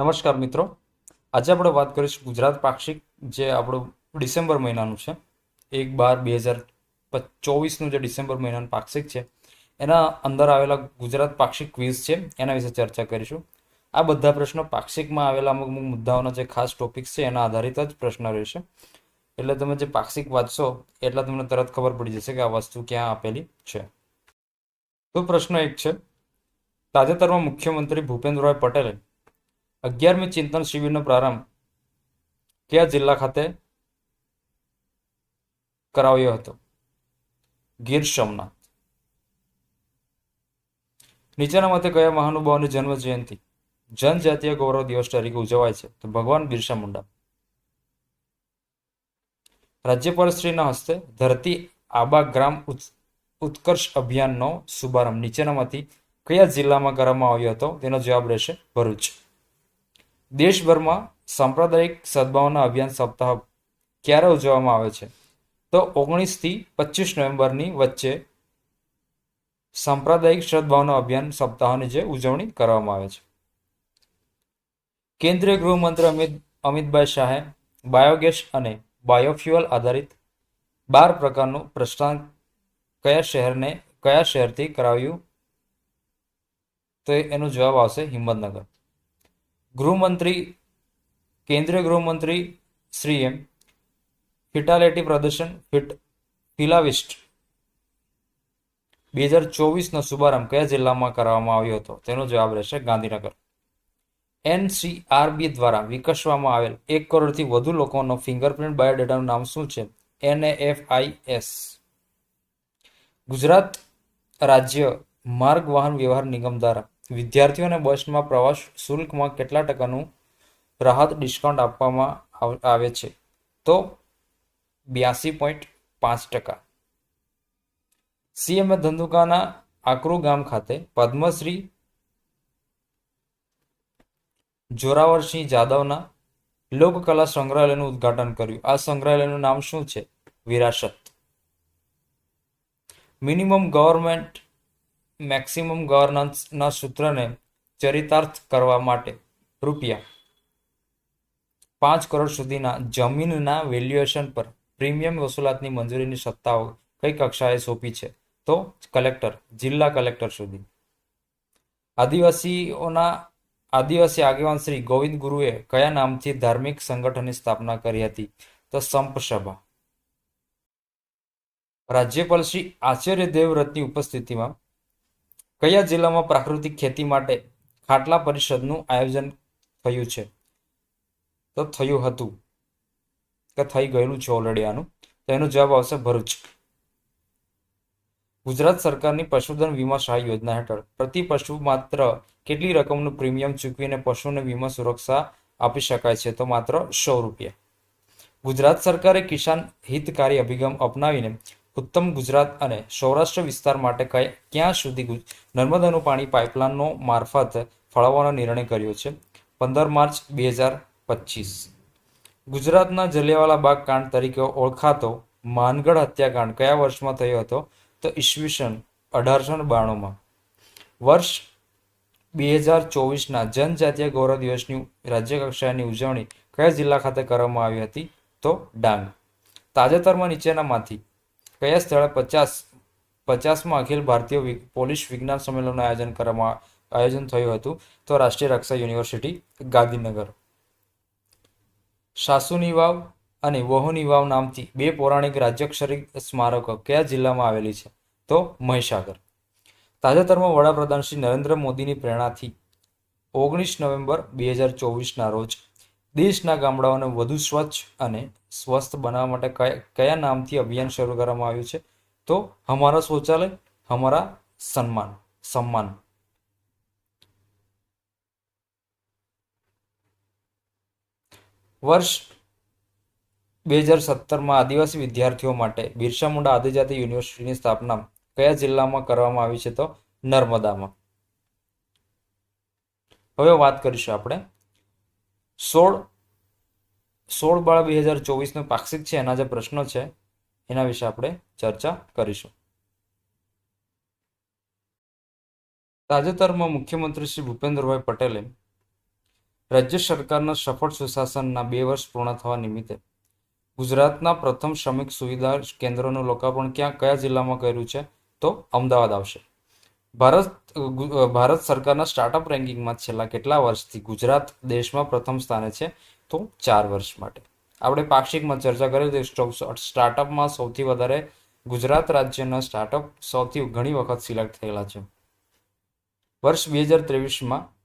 નમસ્કાર મિત્રો. આજે આપણે વાત કરીશું ગુજરાત પાક્ષિક, જે આપણું ડિસેમ્બર મહિનાનું છે. એક બાર બે હજાર ચોવીસનું જે ડિસેમ્બર મહિનાનું પાક્ષિક છે, એના અંદર આવેલા ગુજરાત પાક્ષિક ક્વિઝ છે, એના વિશે ચર્ચા કરીશું. આ બધા પ્રશ્નો પાક્ષિકમાં આવેલા અમુક અમુક મુદ્દાઓના જે ખાસ ટોપિક્સ છે, એના આધારિત જ પ્રશ્ન રહેશે. એટલે તમે જે પાક્ષિક વાંચશો, એટલે તમને તરત ખબર પડી જશે કે આ વસ્તુ ક્યાં આપેલી છે. તો પ્રશ્ન એક છે. તાજેતરમાં મુખ્યમંત્રી ભૂપેન્દ્રભાઈ પટેલે અગિયારમી ચિંતન શિબિરનો પ્રારંભ કયા જિલ્લા ખાતે કરાવ્યો હતો? ગીર સોમનાથ. નીચેના મતે કયા મહાનુભાવની જન્મ જયંતિ જનજાતીય ગૌરવ દિવસ તરીકે ઉજવાય છે. તો ભગવાન બિરસા મુંડા. રાજ્યપાલશ્રીના હસ્તે ધરતી આબા ગ્રામ ઉત્- ઉત્કર્ષ અભિયાનનો શુભારંભ. નીચેનામાંથી કયા જિલ્લામાં કરવામાં આવ્યો હતો? તેનો જવાબ રહેશે ભરૂચ. દેશભરમાં સાંપ્રદાયિક સદભાવના અભિયાન સપ્તાહ ક્યારે ઉજવવામાં આવે છે? તો ઓગણીસથી પચીસ નવેમ્બરની વચ્ચે સાંપ્રદાયિક સદભાવના અભિયાન સપ્તાહની જે ઉજવણી કરવામાં આવે છે. કેન્દ્રીય ગૃહમંત્રી અમિત, અમિતભાઈ શાહે બાયોગેસ અને બાયોફ્યુઅલ આધારિત બાર પ્રકારનું પ્રસ્થાન કયા શહેરને, કયા શહેરથી કરાવ્યું? તો એનો જવાબ આવશે હિંમતનગર. ગૃહમંત્રી, કેન્દ્રીય ગૃહમંત્રી શ્રીએ ફિટાલિટી પ્રદર્શન, ફિટ, ફિલાવિસ્ટ. બે હજાર ચોવીસનો શુભારંભ કયા જિલ્લામાં કરવામાં આવ્યો હતો? તેનો જવાબ રહેશે ગાંધીનગર. એનસીઆરબી દ્વારા વિકસવામાં આવેલ એક કરોડથી વધુ લોકોનો ફિંગરપ્રિન્ટ બાયોડેટાનું નામ શું છે? એનએએફઆઈએસ. ગુજરાત રાજ્ય માર્ગ વાહન વ્યવહાર નિગમ દ્વારા વિદ્યાર્થીઓને બસમાં પ્રવાસ શુલ્કમાં કેટલા ટકાનું રાહત ડિસ્કાઉન્ટ આપવામાં આવે છે? તો બ્યાસી પોઈન્ટ પાંચ ટકા. સીએમએ ધંધુકાના આકરુ ગામ ખાતે પદ્મશ્રી જોરાવરસિંહ જાદવના લોકકલા સંગ્રહાલયનું ઉદ્ઘાટન કર્યું. આ સંગ્રહાલયનું નામ શું છે? વિરાસત. મિનિમમ ગવર્મેન્ટ મેક્સિમમ ગવર્નન્સના સૂત્રને ચરિતાર્થ કરવા માટે રૂપિયા પાંચ કરોડ સુધીના જમીનના વેલ્યુએશન પર પ્રીમિયમ વસૂલાતની મંજૂરીની સત્તાઓ કઈ કક્ષાએ સોંપી છે? તો કલેક્ટર, જિલ્લા કલેક્ટર સુધી. આદિવાસીઓના, આદિવાસી આગેવાન શ્રી ગોવિંદ ગુરુએ કયા નામથી ધાર્મિક સંગઠનની સ્થાપના કરી હતી? તો સંપ સભા. રાજ્યપાલ શ્રી આચાર્ય દેવવ્રતની ઉપસ્થિતિમાં કયા જિલ્લામાં પ્રાકૃતિક ખેતી માટે ખાટલા પરિષદનું આયોજન થયું છે? તો થયું હતું કે થઈ ગયેલું છે ઓલરેડી આનું. તો એનો જવાબ આવશે ભરૂચ. ગુજરાત સરકારની પશુધન વીમા સહાય યોજના હેઠળ પ્રતિ પશુ માત્ર કેટલી રકમનું પ્રીમિયમ ચૂકવીને પશુને વીમા સુરક્ષા આપી શકાય છે? તો માત્ર સો રૂપિયા. ગુજરાત સરકારે કિસાન હિતકારી અભિગમ અપનાવીને ઉત્તમ ગુજરાત અને સૌરાષ્ટ્ર વિસ્તાર માટે કય- સુધી નર્મદાનું પાણી પાઇપલાઇનનો મારફત ફાળવવાનો નિર્ણય કર્યો છે? પંદર માર્ચ બે હજાર પચીસ. ગુજરાતના જલિયાવાલા બાગ કાંડ તરીકે ઓળખાતો માનગઢ હત્યાકાંડ કયા વર્ષમાં થયો હતો? તો ઈસવીસન અઢારસો બાણુંમાં. વર્ષ બે હજાર ચોવીસના જનજાતીય ગૌરવ દિવસની રાજ્યકક્ષાની ઉજવણી કયા જિલ્લા ખાતે કરવામાં આવી હતી? તો ડાંગ. તાજેતરમાં નીચેનામાંથી કયા સ્થળે પચાસ, પચાસમાં અખિલ ભારતીય પોલીસ વિજ્ઞાન સંમેલનનું આયોજન કરવામાં, આયોજન થયું હતું? તો રાષ્ટ્રીય રક્ષા યુનિવર્સિટી, ગાંધીનગર. સાસુની વાવ અને વહુની વાવ નામથી બે પૌરાણિક રાજ્યક્ષરી સ્મારકો કયા જિલ્લામાં આવેલી છે? તો મહીસાગર. તાજેતરમાં વડાપ્રધાન શ્રી નરેન્દ્ર મોદીની પ્રેરણાથી ઓગણીસ નવેમ્બર બે હજાર ચોવીસના રોજ દેશના ગામડાઓને વધુ સ્વચ્છ અને સ્વસ્થ બનાવવા માટે કયા કયા નામથી અભિયાન શરૂ કરવામાં આવ્યું છે? તો હમારા શૌચાલય હમારા સન્માન સન્માન. વર્ષ બે હજાર સત્તરમાં આદિવાસી વિદ્યાર્થીઓ માટે બિરસા મુંડા આદિજાતિ યુનિવર્સિટીની સ્થાપના કયા જિલ્લામાં કરવામાં આવી છે તો નર્મદામાં. હવે વાત કરીશું આપણે. સોળ સોળ બાર બે હજાર ચોવીસનો પાક્ષિક છે, એના જે પ્રશ્નો છે, એના વિશે આપણે ચર્ચા કરીશું. તાજેતરમાં મુખ્યમંત્રી શ્રી ભૂપેન્દ્રભાઈ પટેલે રાજ્ય સરકારના સફળ સુશાસનના બે વર્ષ પૂર્ણ થવા નિમિત્તે ગુજરાતના પ્રથમ શ્રમિક સુવિધા કેન્દ્રનું લોકાર્પણ ક્યાં, કયા જિલ્લામાં કર્યું છે, તો અમદાવાદ આવશે. ભારત ભારત સરકારના સ્ટાર્ટઅપ રેન્કિંગમાં છેલ્લા કેટલા વર્ષથી ગુજરાત દેશમાં પ્રથમ સ્થાને છે તો ચાર વર્ષ માટે. આપણે પાક્ષિકમાં ચર્ચા કરી હતી સ્ટો- સ્ટાર્ટઅપમાં સૌથી વધારે ગુજરાત રાજ્યના સ્ટાર્ટઅપ સૌથી ઘણી વખત સિલેક્ટ થયેલા છે. વર્ષ બે હજાર ત્રેવીસમાં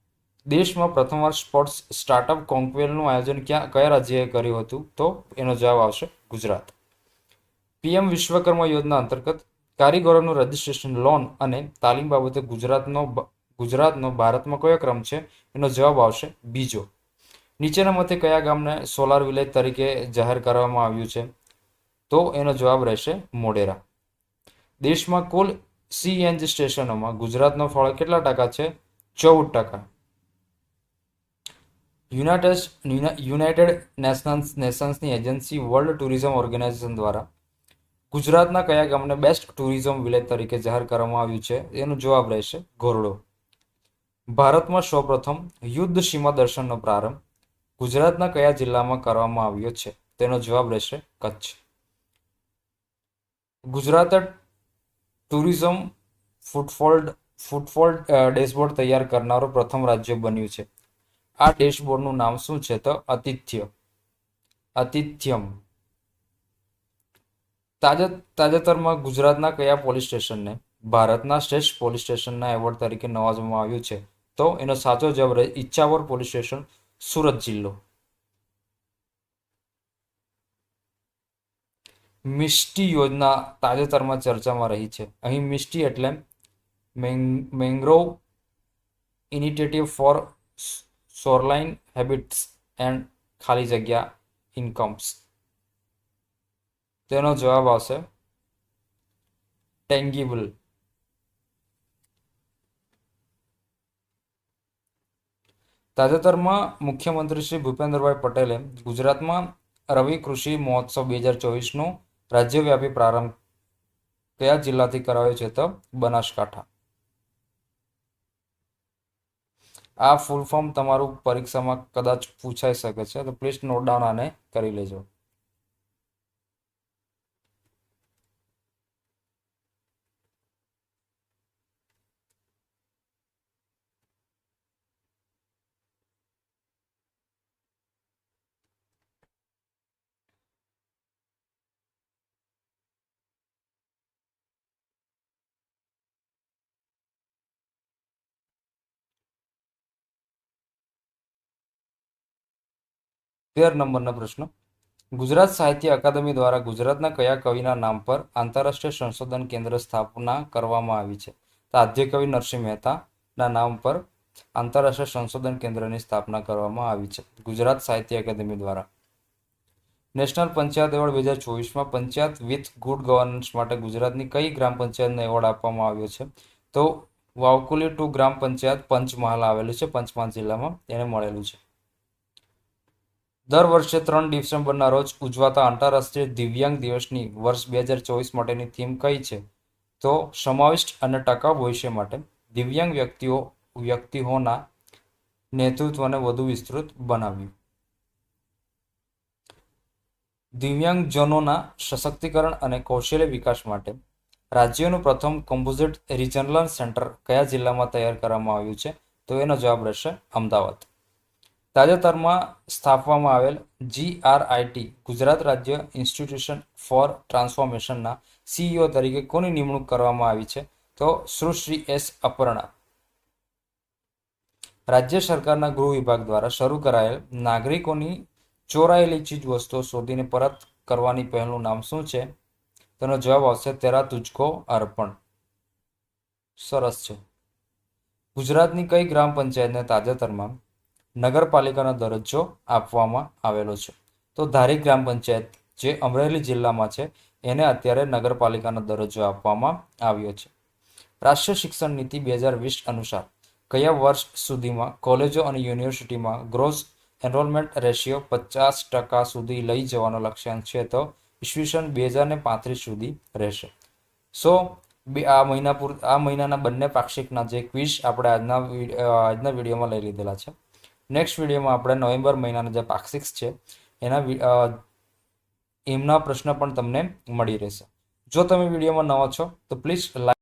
દેશમાં પ્રથમવાર સ્પોર્ટ્સ સ્ટાર્ટઅપ કોન્ક્વેલનું આયોજન ક્યાં, કયા રાજ્યએ કર્યું હતું? તો એનો જવાબ આવશે ગુજરાત. પીએમ વિશ્વકર્મા યોજના અંતર્ગત કારીગરોનું રજિસ્ટ્રેશન લોન અને તાલીમ બાબતે ગુજરાતનો ગુજરાતનો ભારતમાં કયો ક્રમ છે? એનો જવાબ આવશે બીજો. નીચેના મતે કયા ગામને સોલાર વિલેજ તરીકે જાહેર કરવામાં આવ્યું છે? તો એનો જવાબ રહેશે મોઢેરા. દેશમાં કુલ સીએનજી સ્ટેશનોમાં ગુજરાતનો ફાળો કેટલા ટકા છે? ચૌદ ટકા. યુનાઇટેડ યુનાઇટેડ નેશન્સ નેશન્સની એજન્સી વર્લ્ડ ટુરિઝમ ઓર્ગેનાઇઝેશન દ્વારા ગુજરાતના કયા ગામને બેસ્ટ ટુરિઝમ વિલેજ તરીકે જાહેર કરવામાં આવ્યું છે? એનો જવાબ રહેશે ઘોરડો. ભારતમાં સૌપ્રથમ યુદ્ધ સીમા દર્શનનો પ્રારંભ ગુજરાતના કયા જિલ્લામાં કરવામાં આવ્યો છે? તેનો જવાબ રહેશે Kutch. Gujarat tourism footfall footfall dashboard તૈયાર કરનારું પ્રથમ રાજ્ય બન્યું છે. આ ડેશબોર્ડનું નામ શું છે? તો અતિથ્ય અતિથ્યમ તાજે તાજેતરમાં ગુજરાતના કયા પોલીસ સ્ટેશનને? ભારતના શ્રેષ્ઠ પોલીસ સ્ટેશનના એવોર્ડ તરીકે નવાજવામાં આવ્યું છે. તો એનો સાચો જવાબ ઈચ્છાવર પોલીસ સ્ટેશન સુરત જિલ્લો. મિષ્ટી યોજના તાજેતરમાં ચર્ચામાં રહી છે. અહીં મિષ્ટી એટલે mang- mangrove initiative for shoreline habits and ખાલી જગ્યા ઇન્કમ્સ. તેનો જવાબ આવશે ટેંગિબલ તાજેતરમાં મુખ્યમંત્રી શ્રી ભૂપેન્દ્રભાઈ પટેલે ગુજરાતમાં રવિ કૃષિ મહોત્સવ બે હજાર ચોવીસનો રાજ્યવ્યાપી પ્રારંભ કયા જિલ્લાથી કરાવ્યો છે તો બનાસકાંઠા. આ ફૂલ ફોર્મ તમારું પરીક્ષામાં કદાચ પૂછાઈ શકે છે તો પ્લીઝ નોટ ડાઉન આને કરી લેજો. તેર નંબરનો પ્રશ્ન. ગુજરાત સાહિત્ય અકાદમી દ્વારા ગુજરાતના કયા કવિના નામ પર આંતરરાષ્ટ્રીય સંશોધન કેન્દ્ર સ્થાપના કરવામાં આવી છે? તો આદ્ય કવિ નરસિંહ મહેતાના નામ પર આંતરરાષ્ટ્રીય સંશોધન કેન્દ્રની સ્થાપના કરવામાં આવી છે. ગુજરાત સાહિત્ય અકાદમી દ્વારા. નેશનલ પંચાયત એવોર્ડ બે હજાર ચોવીસમાં પંચાયત વિથ ગુડ ગવર્નન્સ માટે ગુજરાતની કઈ ગ્રામ પંચાયતને એવોર્ડ આપવામાં આવ્યો છે? તો વાવકુલી ટુ ગ્રામ પંચાયત પંચમહાલ આવેલું છે, પંચમહાલ જિલ્લામાં. એને મળેલું છે. દર વર્ષે ત્રણ ડિસેમ્બરના રોજ ઉજવાતા આંતરરાષ્ટ્રીય દિવ્યાંગ દિવસની વર્ષ બે હજાર ચોવીસ માટેની થીમ કઈ છે? તો સમાવિષ્ટ અને ટકાઉ ભવિષ્ય માટે દિવ્યાંગ વ્યક્તિઓ, વ્યક્તિઓના નેતૃત્વને વધુ વિસ્તૃત બનાવ્યું. દિવ્યાંગજનોના સશક્તિકરણ અને કૌશલ્ય વિકાસ માટે રાજ્યનું પ્રથમ કમ્પોઝિટ રિજનલ સેન્ટર કયા જિલ્લામાં તૈયાર કરવામાં આવ્યું છે? તો એનો જવાબ રહેશે અમદાવાદ. તાજેતરમાં સ્થાપવામાં આવેલ જીઆરઆઈટી ગુજરાત રાજ્ય ઇન્સ્ટિટ્યુશન ફોર ટ્રાન્સફોર્મેશનના સીઈઓ તરીકે કોની નિમણૂક કરવામાં આવી છે? તો સુશ્રી એસ અપર્ણા. રાજ્ય સરકારના ગૃહ વિભાગ દ્વારા શરૂ કરાયેલ નાગરિકોની ચોરાયેલી ચીજ વસ્તુઓ શોધીને પરત કરવાની પહેલનું નામ શું છે? તેનો જવાબ આવશે તેરા તુજકો અર્પણ. સરસ છે. ગુજરાતની કઈ ગ્રામ પંચાયતને તાજેતરમાં નગરપાલિકાનો દરજ્જો આપવામાં આવેલો છે. તો ધારી ગ્રામ પંચાયત જે અમરેલી જિલ્લામાં છે, એને અત્યારે નગરપાલિકાનો દરજ્જો આપવામાં આવ્યો છે. રાષ્ટ્રીય શિક્ષણ નીતિ બે હજાર વીસ અનુસાર કયા વર્ષ સુધીમાં કોલેજો અને યુનિવર્સિટીમાં ગ્રોસ એનરોલમેન્ટ રેશિયો પચાસ ટકા સુધી લઈ જવાનો લક્ષ્યાંક છે તો ઈસવીસન બે હજાર ને પાંત્રીસ સુધી રહેશે. સો, બે, આ મહિના પૂર, આ મહિનાના બંને પાક્ષિકના જે ક્વિઝ આપણે આજના આજના વિડીયોમાં લઈ લીધેલા છે. નેક્સ્ટ વિડીયોમાં આપણે નવેમ્બર મહિનાના જે પાક્ષિક્સ છે, એના એમના પ્રશ્ન પણ તમને મળી રહેશે. જો તમે વિડીયોમાં નવા છો, તો પ્લીઝ લાઈક